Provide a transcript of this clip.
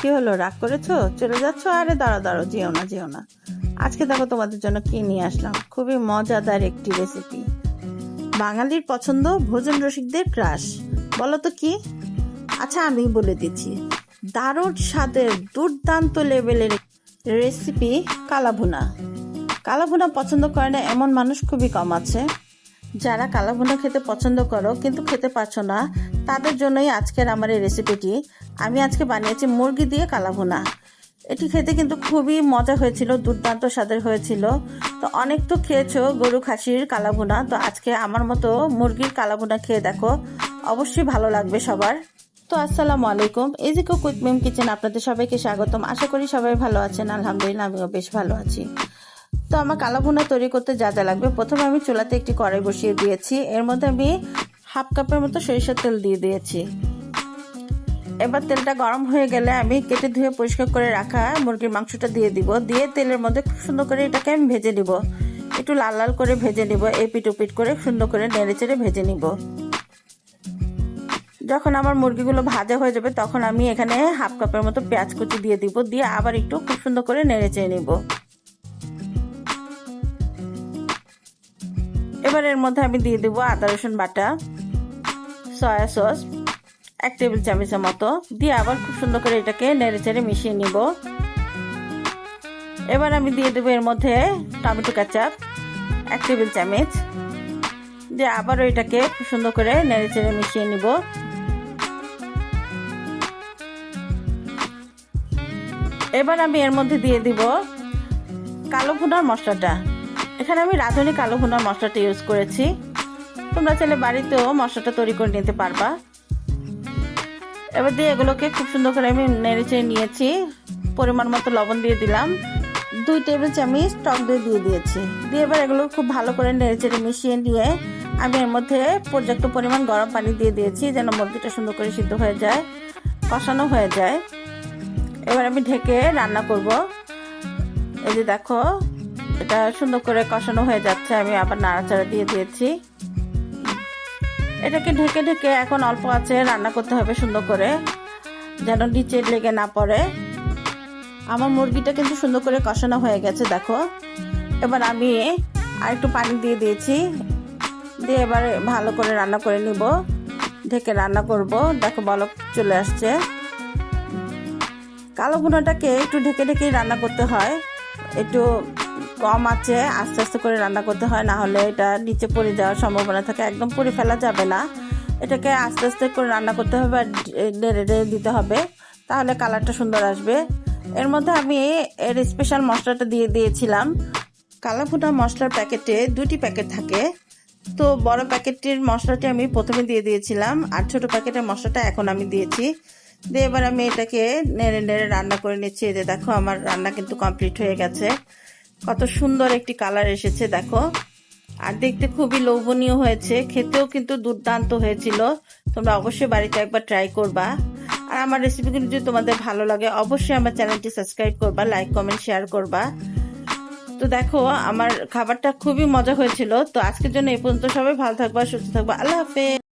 কি হলো? রাগ করেছ? চলে যাচ্ছ? আরে দাঁড়ো দাঁড়ো যেও না যেও না। আজকে দেখো তোমাদের জন্য কি নিয়ে আসলাম। খুবই মজাদার একটি রেসিপি বাঙালির পছন্দ ভোজন রসিকদের ক্রাশ বলো তো কি? আচ্ছা আমি বলে দিচ্ছি। দারুণ স্বাদের দুর্দান্ত লেভেলের রেসিপি কালাভুনা। কালাভুনা পছন্দ করে না এমন মানুষ খুবই কম আছে। যারা কালাভুনা খেতে পছন্দ করো, কিন্তু খেতে পারছ না, তাদের জন্যই আজকের আমার এই রেসিপিটি আমি আজকে বানিয়েছি মুরগি দিয়ে কালাভুনা। এটি খেতে কিন্তু খুবই মজা হয়েছিল, দুর্দান্ত স্বাদের হয়েছিল। তো অনেক তো খেয়েছো গরু খাসির কালাভুনা, তো আজকে আমার মতো মুরগির কালাভুনা খেয়ে দেখো। অবশ্যই ভালো লাগবে সবার। তো আসসালামু আলাইকুম এজিকো কুইক মেম কিচেন আপনাদের সবাইকে স্বাগতম। আশা করি সবাই ভালো আছেন, আলহামদুলিল্লাহ আমিও বেশ ভালো আছি। তো আমার কালাভুনা তৈরি করতে যা যা লাগবে, প্রথমে আমি চুলাতে একটি কড়াই বসিয়ে দিয়েছি। এর মধ্যে আমি হাফ কাপের মতো সরিষার তেল দিয়ে দিয়েছি। এবার তেলটা গরম হয়ে গেলে আমি কেটে ধুয়ে পরিষ্কার করে রাখা মুরগির মাংসটা দিয়ে দিব। দিয়ে তেলের মধ্যে খুব সুন্দর করে এটাকে আমি ভেজে নিব। একটু লাল লাল করে ভেজে নিব এপিট ওপিট করে সুন্দর করে নেড়ে চেড়ে ভেজে নিব। যখন আমার মুরগিগুলো ভাজা হয়ে যাবে তখন আমি এখানে হাফ কাপের মতো পেঁয়াজ কুচি দিয়ে দিব, দিয়ে আবার একটু খুব সুন্দর করে নেড়ে চেড়ে নিব। এবার এর মধ্যে আমি দিয়ে দেবো আদা রসুন বাটা, সয়া সস এক টেবিল চামচের মতো। দিয়ে আবার খুব সুন্দর করে এটাকে নেড়ে চেড়ে মিশিয়ে নিব। এবার আমি দিয়ে দেবো এর মধ্যে টমেটো কাচাপ, এক টেবিল চামচ। দিয়ে আবারও এটাকে খুব সুন্দর করে নেড়ে চেড়ে মিশিয়ে নিব। এবার আমি এর মধ্যে দিয়ে দিব কালো ভুনার মশলাটা। এখানে আমি রাঁধুনি কালো ভুনার মশলাটা ইউজ করেছি। তোমরা চাইলে বাড়িতেও মশলাটা তৈরি করে নিতে পারবা। এবার দিয়ে এগুলোকে খুব সুন্দর করে আমি নেড়ে চেড়ে নিয়েছি। পরিমাণ মতো লবণ দিয়ে দিলাম। দুই টেবিল চামচ টক দই দিয়ে দিয়েছি। দিয়ে এবার এগুলো খুব ভালো করে নেড়ে চেড়ে মিশিয়ে নিয়ে আমি এর মধ্যে পর্যাপ্ত পরিমাণ গরম পানি দিয়ে দিয়েছি, যেন মুরগিটা সুন্দর করে সিদ্ধ হয়ে যায়, কষানো হয়ে যায়। এবার আমি ঢেকে রান্না করব। এই যে দেখো, এটা সুন্দর করে কষানো হয়ে যাচ্ছে। আমি আবার নাড়াচাড়া দিয়ে দিয়েছি। এটাকে ঢেকে ঢেকে এখন অল্প আছে রান্না করতে হবে সুন্দর করে, যেন নিচে লেগে না পড়ে। আমার মুরগিটা কিন্তু সুন্দর করে কষানো হয়ে গেছে, দেখো। এবার আমি আর একটু পানি দিয়ে দিয়েছি। দিয়ে এবার ভালো করে রান্না করে নিব। ঢেকে রান্না করব। দেখো বলক চলে আসছে। কালো ভুনাটাকে একটু ঢেকে ঢেকেই রান্না করতে হয়। একটু কম আছে, আস্তে আস্তে করে রান্না করতে হয়, না হলে এটা নিচে পড়ে যাওয়ার সম্ভাবনা থাকে, একদম পুড়ে ফেলা যাবে না। এটাকে আস্তে আস্তে করে রান্না করতে হবে আর নেড়ে নেড়ে দিতে হবে, তাহলে কালারটা সুন্দর আসবে। এর মধ্যে আমি এর স্পেশাল মশলাটা দিয়ে দিয়েছিলাম। কালাভুনা মশলার প্যাকেটে দুটি প্যাকেট থাকে। তো বড় প্যাকেটটির মশলাটি আমি প্রথমে দিয়ে দিয়েছিলাম, আর ছোট প্যাকেটের মশলাটা এখন আমি দিয়েছি। দিয়ে এবার আমি এটাকে নেড়ে নেড়ে রান্না করে নিচ্ছি যে দেখো আমার রান্না কিন্তু কমপ্লিট হয়ে গেছে। কত সুন্দর একটি কালার এসেছে, দেখো। আর দেখতে খুবই লোভনীয় হয়েছে, খেতেও কিন্তু দুর্দান্ত হয়েছিল। তোমরা অবশ্যই বাড়িতে একবার ট্রাই করবা। আর আমার রেসিপিগুলো যদি তোমাদের ভালো লাগে, অবশ্যই আমার চ্যানেলটি সাবস্ক্রাইব করবা লাইক কমেন্ট শেয়ার করবা। তো দেখো, আমার খাবারটা খুবই মজা হয়েছিল। তো আজকের জন্য এ পর্যন্ত সবাই ভালো থাকবা, সুস্থ থাকবা। আল্লাহ হাফেজ।